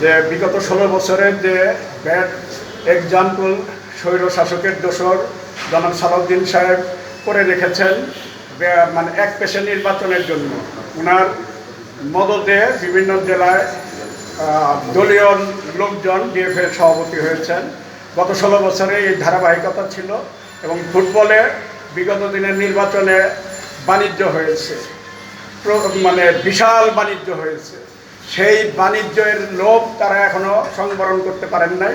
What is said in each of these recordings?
যে বিগত ষোলো বছরের যে ব্যাড এক্সাম্পল স্বৈর শাসকের দোসর জনাব সালাউদ্দিন সাহেব করে রেখেছেন মানে এক পেশে নির্বাচনের জন্য। ওনার মদতে বিভিন্ন জেলায় দলীয় লোকজন ডিএফের সভাপতি হয়েছেন। গত ষোলো বছরে এই ধারাবাহিকতা ছিল এবং ফুটবলে বিগত দিনের নির্বাচনে বাণিজ্য হয়েছে। মানে বিশাল বাণিজ্য হয়েছে। সেই বাণিজ্যের লোভ তারা এখনও সংবরণ করতে পারেন নাই।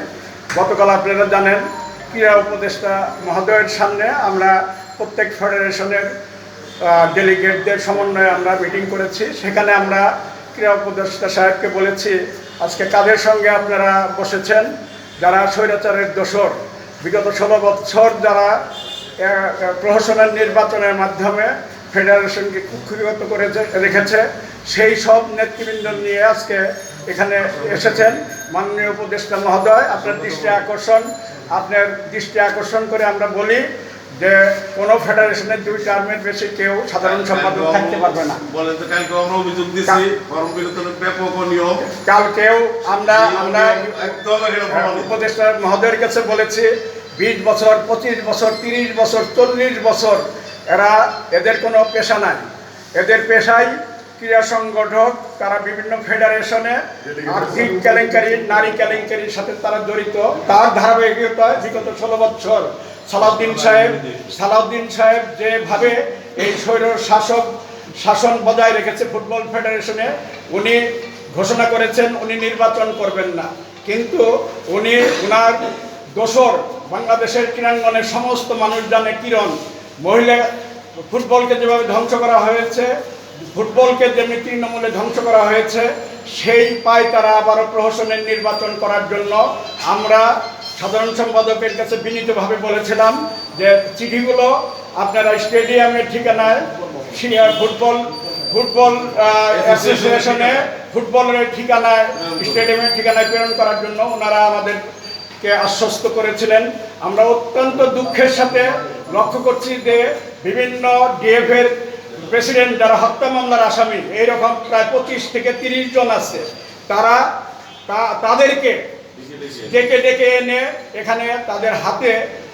গতকাল আপনারা জানেন, ক্রীড়া উপদেষ্টা মহোদয়ের সামনে আমরা প্রত্যেক ফেডারেশনের ডেলিগেটদের সমন্বয়ে আমরা মিটিং করেছি। সেখানে আমরা ক্রীড়া উপদেষ্টা সাহেবকে বলেছি, আজকে কাদের সঙ্গে আপনারা বসেছেন? যারা স্বৈরাচারের দোসর বিগত ষোলো বছর যারা প্রহসনের নির্বাচনের মাধ্যমে ফেডারেশনকে কুক্ষিগত করে রেখেছে। সেই সব নেতৃবৃন্দ নিয়ে আজকে এখানে এসেছেন মাননীয় উপদেষ্টা মহোদয়। আপনার দৃষ্টি আকর্ষণ। আপনার দৃষ্টি আকর্ষণ করে আমরা বলি যে কোনো ফেডারেশনের দুই টার্মের বেশি কেউ সাধারণ সম্পাদক থাকতে পারবে না। বলেন তো কালকে আমরা অভিযোগ দিছি ব্যাপক নিয়ম কালকেও আমরা আমরা একদম উপদেষ্টা মহোদয়ের কাছে বলেছি বিশ বছর পঁচিশ বছর তিরিশ বছর চল্লিশ বছর এরা এদের কোনো পেশা নাই। এদের পেশাই ক্রীড়া সংগঠক তারা বিভিন্ন ফেডারেশনে আর্থিক কেলেঙ্কারি নারী কেলেঙ্কারির সাথে তারা জড়িত। তার ধারাবাহিকতায় বিগত ষোলো বছর সালাউদ্দিন সাহেব সালাউদ্দিন সাহেব যেভাবে এই স্বৈর শাসক শাসন বজায় রেখেছে ফুটবল ফেডারেশনে উনি ঘোষণা করেছেন উনি নির্বাচন করবেন না। কিন্তু উনি ওনার দোসর বাংলাদেশের ক্রীড়াঙ্গনের সমস্ত মানুষ জানে কিরণ মহিলা ফুটবলকে যেভাবে ধ্বংস করা হয়েছে, ফুটবলকে যেমনি তৃণমূলে ধ্বংস করা হয়েছে, সেই পায় তারা আবারও প্রহসনের নির্বাচন করার জন্য। আমরা সাধারণ সম্পাদকের কাছে বিনীতভাবে বলেছিলাম যে চিঠিগুলো আপনারা স্টেডিয়ামের ঠিকানায় সি- ফুটবল ফুটবল অ্যাসোসিয়েশনে ফুটবলের ঠিকানায়, স্টেডিয়ামের ঠিকানায় প্রেরণ করার জন্য ওনারা আমাদেরকে আশ্বস্ত করেছিলেন। আমরা অত্যন্ত দুঃখের সাথে লক্ষ্য করছি যে বিভিন্ন ডিএফের প্রেসিডেন্ট যারা হত্যা মামলার আসামি, এইরকম প্রায় পঁচিশ থেকে তিরিশ জন আছে। তারা তাদেরকে ডেকে ডেকে এনে এখানে তাদের হাতে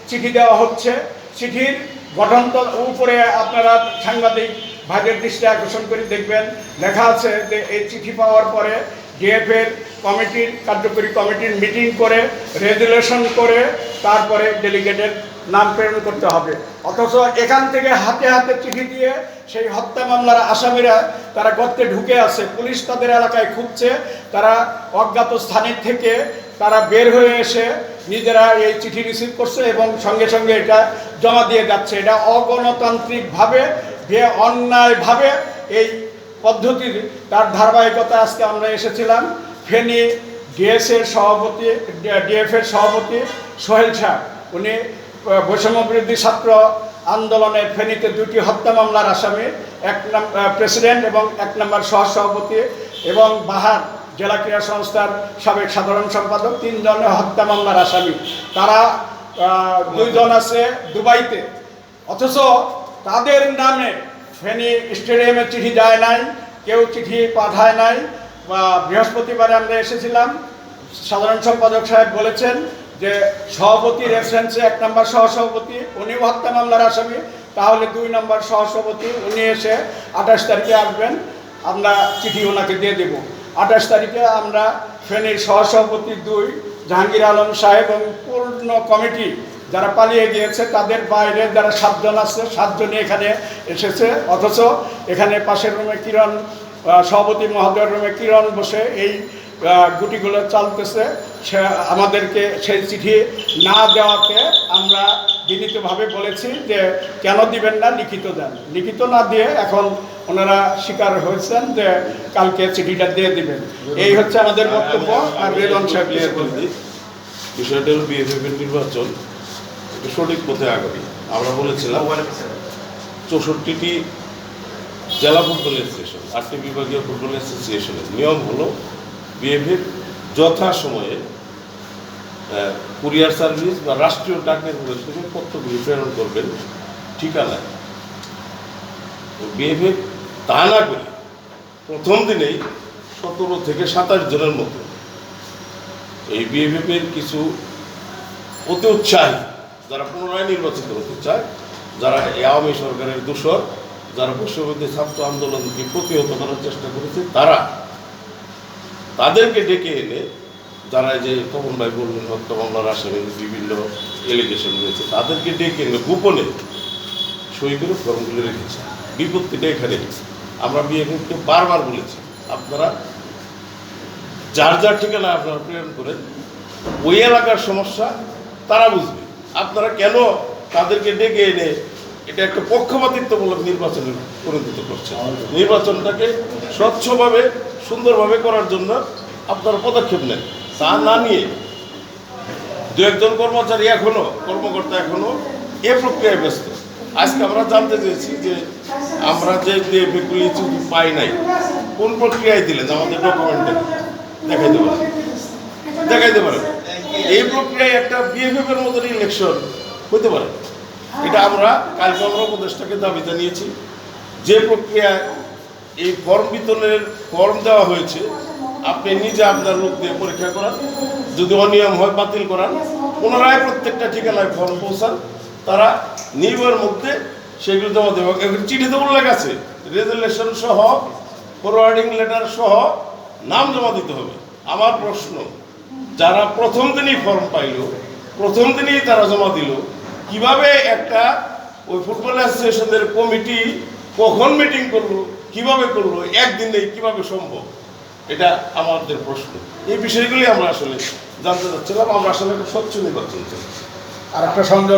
চিঠি দেওয়া হচ্ছে। চিঠির গঠনতর উপরে আপনারা সাংবাদিক ভাইদের দৃষ্টি আকর্ষণ করে দেখবেন। লেখা আছে যে এই চিঠি পাওয়ার পরে ডিএফের কমিটির, কার্যকরী কমিটির মিটিং করে, রেজুলেশন করে, তারপরে ডেলিগেটের নাম প্রেরণ করতে হবে। অথচ এখান থেকে হাতে হাতে চিঠি দিয়ে সেই হত্যা মামলার আসামিরা তারা গর্তে ঢুকে আছে। পুলিশ তাদের এলাকায় খুঁজছে। তারা অজ্ঞাত স্থানের থেকে তারা বের হয়ে এসে নিজেরা এই চিঠি রিসিভ করছে এবং সঙ্গে সঙ্গে এটা জমা দিয়ে যাচ্ছে। এটা অগণতান্ত্রিকভাবে, যে অন্যায়ভাবে এই পদ্ধতির তার ধারাবাহিকতা আজকে আমরা এসেছিলাম। ফেনী ডিএসের সভাপতি ডিএফের সভাপতি সোহেল শাহ উনি বৈষম্য বিরোধী ছাত্র আন্দোলনের ফেনীতে দুটি হত্যা মামলার আসামি, এক নম্বর প্রেসিডেন্ট এবং এক নম্বর সহসভাপতি এবং বাহার জেলা ক্রীড়া সংস্থার সাবেক সাধারণ সম্পাদক তিনজনের হত্যা মামলার আসামি। তারা দুইজন আছে দুবাইতে। অথচ তাদের নামে ফেনী স্টেডিয়ামে চিঠি যায় নাই, কেউ চিঠি পাঠায় নাই। বৃহস্পতিবারে আমরা এসেছিলাম। সাধারণ সম্পাদক সাহেব বলেছেন যে সভাপতি রেফারেন্সে এক নম্বর সহসভাপতি, উনিও হত্যা মামলার আসামি। তাহলে দুই নম্বর সহসভাপতি, উনি এসে আঠাশ তারিখে আসবেন, আমরা চিঠি ওনাকে দিয়ে দেব। আঠাশ তারিখে আমরা ফেনীর সহসভাপতি দুই, জাহাঙ্গীর আলম সাহেব এবং পূর্ণ কমিটি যারা পালিয়ে গিয়েছে, তাদের বাইরে যারা সাতজন আছে, সাতজনই এখানে এসেছে। অথচ এখানে পাশের রুমে কিরণ সভাপতি মহোদয়ের রুমে কিরণ বসে এই গুটিগুলো চালতেছে। সে আমাদেরকে সেই চিঠি না দেওয়াতে আমরা বিনীতভাবে বলেছি যে কেন দিবেন না লিখিত দেন। লিখিত না দিয়ে এখন ওনারা স্বীকার হয়েছেন যে কালকে চিঠিটা দিয়ে দিবেন। এই হচ্ছে আমাদের বক্তব্য আর সাহেব। দিই বিষয়টা হল বিএফএফ এর নির্বাচন। একটু সঠিক পথে আগামী আমরা বলেছিলাম চৌষট্টিটি জেলা ফুটবল অ্যাসোসিয়েশন আটটি বিভাগীয় ফুটবল অ্যাসোসিয়েশনের নিয়ম হলো বিএফএফ যথাসময়ে আহ, কুরিয়ার সার্ভিস বা রাষ্ট্রীয় ডাকের থেকে পত্রগুলি প্রেরণ করবেন ঠিকানায়। বিএফএফ তা না করে প্রথম দিনেই সতেরো থেকে সাতাশ জনের মতো এই বিএফএফের কিছু অতি উৎসাহী, যারা পুনরায় নির্বাচিত হতে চায়, যারা আওয়ামী সরকারের দূষর, যারা বৈশ্যবন্ধী ছাত্র আন্দোলনকে প্রতিহত করার চেষ্টা করেছে, তারা তাদেরকে ডেকে এনে যারা যে তপন ভাই বললেন হত্যা মামলার আসামে বিভিন্ন এলিগেশন রয়েছে, তাদেরকে ডেকে এনে গোপনে সই করে ফর্মগুলো রেখেছে। বিপত্তিটা এখানে আমরা বিএফএফকে বারবার বলেছি, আপনারা যার যার ঠিকানা আপনারা প্রেরণ করেন, ওই এলাকার সমস্যা তারা বুঝবে। আপনারা কেন তাদেরকে ডেকে এনে এটা একটা পক্ষপাতিত্বমূলক নির্বাচনে পরিণত করছেন? নির্বাচনটাকে স্বচ্ছভাবে, সুন্দরভাবে করার জন্য আপনারা পদক্ষেপ নেন। তা না নিয়ে দু একজন কর্মচারী এখনও, কর্মকর্তা এখনও এ প্রক্রিয়ায় ব্যস্ত। আজকে আমরা জানতে চেয়েছি যে আমরা যে বিএফগুলি পাই নাই, কোন প্রক্রিয়ায় দিলেন আমাদের ডকুমেন্টে দেখাইতে পারেন। দেখাইতে পারেন। এই প্রক্রিয়ায় একটা বিএফএফ এর মতন ইলেকশন হতে পারে। এটা আমরা, কালকে আমরা উপদেষ্টাকে দাবি জানিয়েছি। যে প্রক্রিয়ায় এই ফর্ম বিতরণের ফর্ম দেওয়া হয়েছে আপনি নিজে আপনার লোক দিয়ে পরীক্ষা করান, যদি অনিয়ম হয় বাতিল করান, পুনরায় প্রত্যেকটা ঠিকানায় ফর্ম পৌঁছান। তারা নির্ভয়ের মধ্যে সেগুলো জমা দেবে। চিঠিতে উল্লেখ আছে, রেজুলেশন সহ, ফরওয়ার্ডিং লেটার সহ নাম জমা দিতে হবে। আমার প্রশ্ন, যারা প্রথম দিনই ফর্ম পাইল, প্রথম দিনই তারা জমা দিল, কীভাবে একটা ওই ফুটবল অ্যাসোসিয়েশনের কমিটি কখন মিটিং করল, কীভাবে করল, একদিনে কীভাবে সম্ভব? এটা আমাদের প্রশ্ন। এই বিষয়গুলি আমরা আসলে জানতে চাচ্ছিলাম, আমরা আসলে একটা স্বচ্ছ নির্বাচন চাই আর একটা সংযোগ